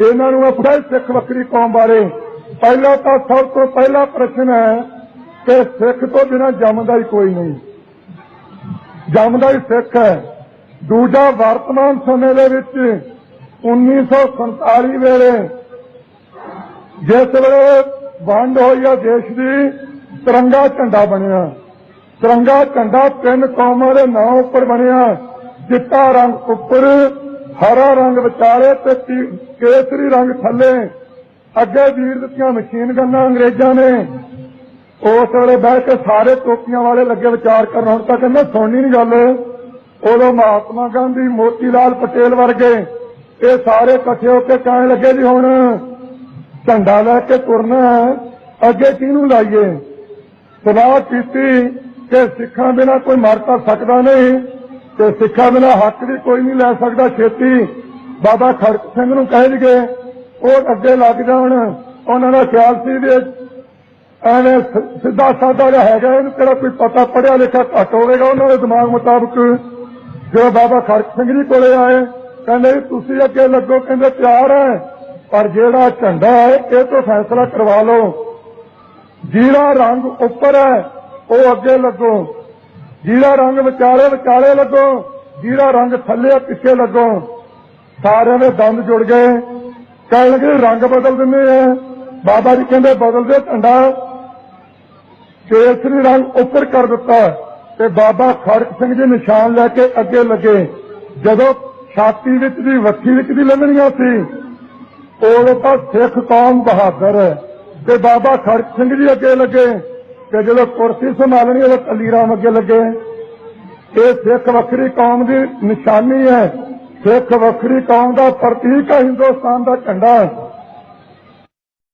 ਇਹਨਾਂ ਨੂੰ ਆਪਣਾ ਸਿੱਖ ਵੱਖਰੀ ਕੌਮ ਬਾਰੇ। ਪਹਿਲਾਂ ਤਾਂ ਸਭ ਤੋਂ ਪਹਿਲਾ ਪ੍ਰਸ਼ਨ ਹੈ ਕਿ ਸਿੱਖ ਤੋਂ ਬਿਨਾਂ ਜੰਮਦਾ ਹੀ ਕੋਈ ਨਹੀਂ। ਜੰਮਦਾ ਹੀ ਸਿੱਖ ਹੈ। ਦੂਜਾ, ਵਰਤਮਾਨ ਸਮੇਂ ਦੇ ਵਿੱਚ 1947 ਵੇਲੇ ਜਿਸ ਵੇਲੇ ਵੰਡ ਹੋਈ ਆ ਦੇਸ਼ ਦੀ, ਤਿਰੰਗਾ ਝੰਡਾ ਬਣਿਆ। ਤਿਰੰਗਾ ਝੰਡਾ ਤਿੰਨ ਕੌਮਾਂ ਦੇ ਨਾਂ ਉੱਪਰ ਬਣਿਆ। ਚਿੱਟਾ ਰੰਗ ਉੱਪਰ ਹਰਾ ਰੰਗ ਵਿਚਾਲੇ ਤੇ ਕੇਸਰੀ ਰੰਗ ਥੱਲੇ। ਅੱਗੇ ਵੀਰ ਦਿੱਤੀਆਂ ਮਸ਼ੀਨ ਗੰਨਾਂ ਅੰਗਰੇਜ਼ਾਂ ਨੇ। ਉਸ ਵੇਲੇ ਬਹਿ ਕੇ ਸਾਰੇ ਟੋਪੀਆਂ ਵਾਲੇ ਲੱਗੇ ਵਿਚਾਰ ਕਰਨ। ਹੁਣ ਤਾਂ ਕਹਿੰਦੇ ਸੁਣਨੀ ਨਹੀਂ ਗੱਲ। ਉਦੋਂ ਮਹਾਤਮਾ ਗਾਂਧੀ ਮੋਤੀ ਲਾਲ ਪਟੇਲ ਵਰਗੇ ਇਹ ਸਾਰੇ ਇਕੱਠੇ ਹੋ ਕੇ ਕਹਿਣ ਲੱਗੇ ਜੀ ਹੁਣ ਝੰਡਾ ਲੈ ਕੇ ਤੁਰਨਾ ਅੱਗੇ ਕਿਹਨੂੰ ਲਾਈਏ? ਸਲਾਹ ਕੀਤੀ ਕਿ ਸਿੱਖਾਂ ਬਿਨਾ ਕੋਈ ਮਰ ਤਾਂ ਸਕਦਾ ਨਹੀਂ। ਤੇ ਸਿੱਖਾਂ ਨਾਲ ਹੱਕ ਵੀ ਕੋਈ ਨਹੀਂ ਲੈ ਸਕਦਾ। ਛੇਤੀ ਬਾਬਾ ਖੜਕ ਸਿੰਘ ਨੂੰ ਕਹਿਣਗੇ ਉਹ ਅੱਗੇ ਲੱਗ ਜਾਣ। ਉਹਨਾਂ ਦਾ ਖਿਆਲ ਸੀ ਵੀ ਐਵੇਂ ਸਿੱਧਾ ਸਾਦਾ ਜਿਹਾ ਹੈਗਾ, ਇਹਨੂੰ ਕਿਹੜਾ ਕੋਈ ਪਤਾ ਪੜਿਆ ਲਿਖਿਆ ਘੱਟ ਹੋਵੇਗਾ ਉਹਨਾਂ ਦੇ ਦਿਮਾਗ ਮੁਤਾਬਕ। ਜਦੋਂ ਬਾਬਾ ਖੜਕ ਸਿੰਘ ਜੀ ਕੋਲੇ ਆਏ, ਕਹਿੰਦੇ ਵੀ ਤੁਸੀਂ ਅੱਗੇ ਲੱਗੋ, ਕਹਿੰਦੇ ਤਿਆਰ ਹੈ, ਪਰ ਜਿਹੜਾ ਝੰਡਾ ਹੈ, ਇਹ ਤੋਂ ਫੈਸਲਾ ਕਰਵਾ ਲਓ। ਜਿਹੜਾ ਰੰਗ ਉੱਪਰ ਹੈ, ਉਹ ਅੱਗੇ ਲੱਗੋ। ਜਿਹੜਾ ਰੰਗ ਵਿਚਾਲੇ ਵਿਚਾਲੇ ਲੱਗੋ ਜਿਹੜਾ ਰੰਗ ਥੱਲੇ ਪਿੱਛੇ ਲੱਗੋ, ਸਾਰਿਆਂ ਦੇ ਦੰਦ ਜੁੜ ਗਏ। ਕਹਿਣਗੇ ਰੰਗ ਬਦਲ ਦਿੰਦੇ ਆ। ਬਾਬਾ ਜੀ ਕਹਿੰਦੇ ਬਦਲ ਦੇ ਝੰਡਾ ਕੇਸਰੀ ਰੰਗ ਉੱਪਰ ਕਰ ਦਿੱਤਾ। ਤੇ ਬਾਬਾ ਖੜਕ ਸਿੰਘ ਜੀ ਨਿਸ਼ਾਨ ਲੈ ਕੇ ਅੱਗੇ ਲੱਗੇ। ਜਦੋਂ ਛਾਤੀ ਵਿੱਚ ਦੀ ਵੱਖੀ ਵਿੱਚ ਦੀ ਲੰਘਣੀਆਂ ਸੀ, ਉਦੋਂ ਤਾਂ ਸਿੱਖ ਕੌਮ ਬਹਾਦਰ। ਹੈ ਤੇ ਬਾਬਾ ਖੜਕ ਸਿੰਘ ਜੀ ਅੱਗੇ ਲੱਗੇ। ਕਿ ਜਦੋਂ ਕੁਰਸੀ ਸੰਭਾਲਣੀ ਉਦੋਂ ਅਲੀ ਰਾਮ ਅੱਗੇ ਲੱਗੇ। ਇਹ ਸਿੱਖ ਵੱਖਰੀ ਕੌਮ ਦੀ ਨਿਸ਼ਾਨੀ ਹੈ। ਸਿੱਖ ਵੱਖਰੀ ਕੌਮ ਦਾ ਪ੍ਰਤੀਕ ਹੈ, ਹਿੰਦੁਸਤਾਨ ਦਾ ਝੰਡਾ